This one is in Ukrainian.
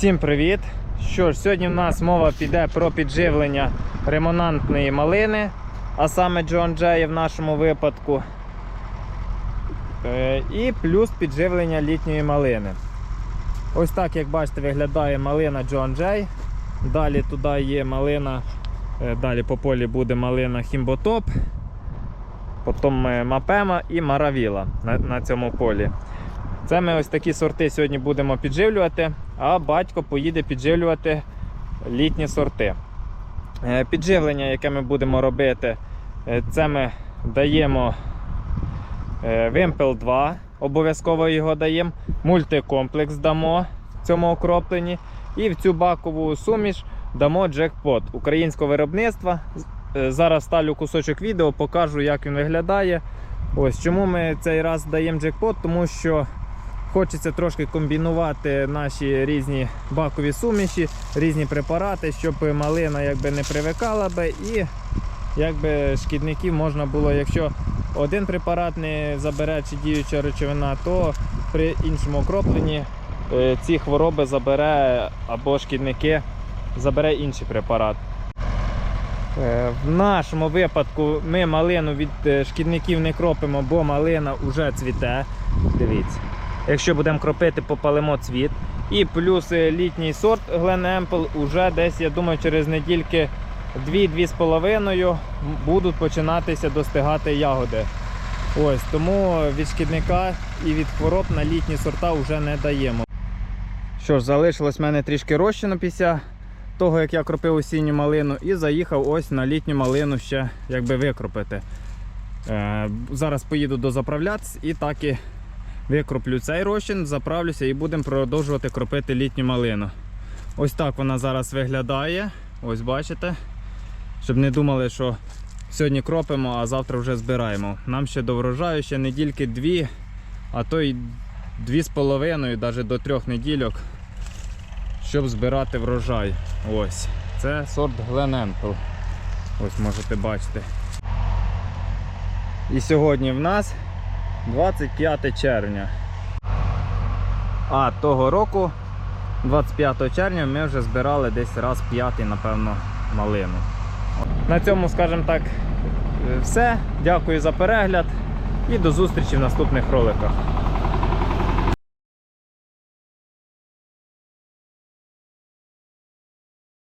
Всім привіт! Що ж, сьогодні в нас мова піде про підживлення ремонантної малини, а саме John Jay в нашому випадку. Е, І плюс підживлення літньої малини. Ось так, як бачите, виглядає малина John Jay. Далі туди є малина, е, далі по полі буде малина Хімботоп, потім е, Мапема і Маравіла на, на цьому полі. Це ми ось такі сорти сьогодні будемо підживлювати, а батько поїде підживлювати літні сорти. Е, Підживлення, яке ми будемо робити, е, це ми даємо е, Вимпел 2, обов'язково його даємо, мультикомплекс дамо в цьому окропленні. І в цю бакову суміш дамо джекпот українського виробництва. Зараз ставлю кусочок відео, покажу, як він виглядає. Ось чому ми цей раз даємо джекпот, тому що хочеться трошки комбінувати наші різні бакові суміші, різні препарати, щоб малина якби не привикала би і якби шкідників можна було, якщо один препарат не забере чи діюча речовина, то при іншому окропленні е, ці хвороби забере або шкідники забере інший препарат. Е, В нашому випадку ми малину від е, шкідників не кропимо, бо малина вже цвіте. Дивіться. Якщо будемо кропити, попалимо цвіт. І плюс е, літній сорт Glen Ample уже десь, я думаю, через недільки 2-2,5 будуть починатися достигати ягоди. Ось тому від шкідника і від хвороб на літні сорта вже не даємо. Що ж, залишилось в мене трішки розчину після того, як я кропив осінню малину, і заїхав ось на літню малину ще якби викропити. Е, зараз поїду до заправляць і так і викроплю цей розчин, заправлюся і будемо продовжувати кропити літню малину. Ось так вона зараз виглядає. Ось бачите. Щоб не думали, що сьогодні кропимо, а завтра вже збираємо. Нам ще до врожаю ще недільки дві, а то й дві з половиною, навіть до трьох недільок, щоб збирати врожай. Ось. Це сорт Glen Ось можете бачити. І сьогодні в нас 25 червня. А того року, 25 червня, ми вже збирали десь раз п'ятий, напевно, малину. На цьому, скажімо так, все. Дякую за перегляд і до зустрічі в наступних роликах.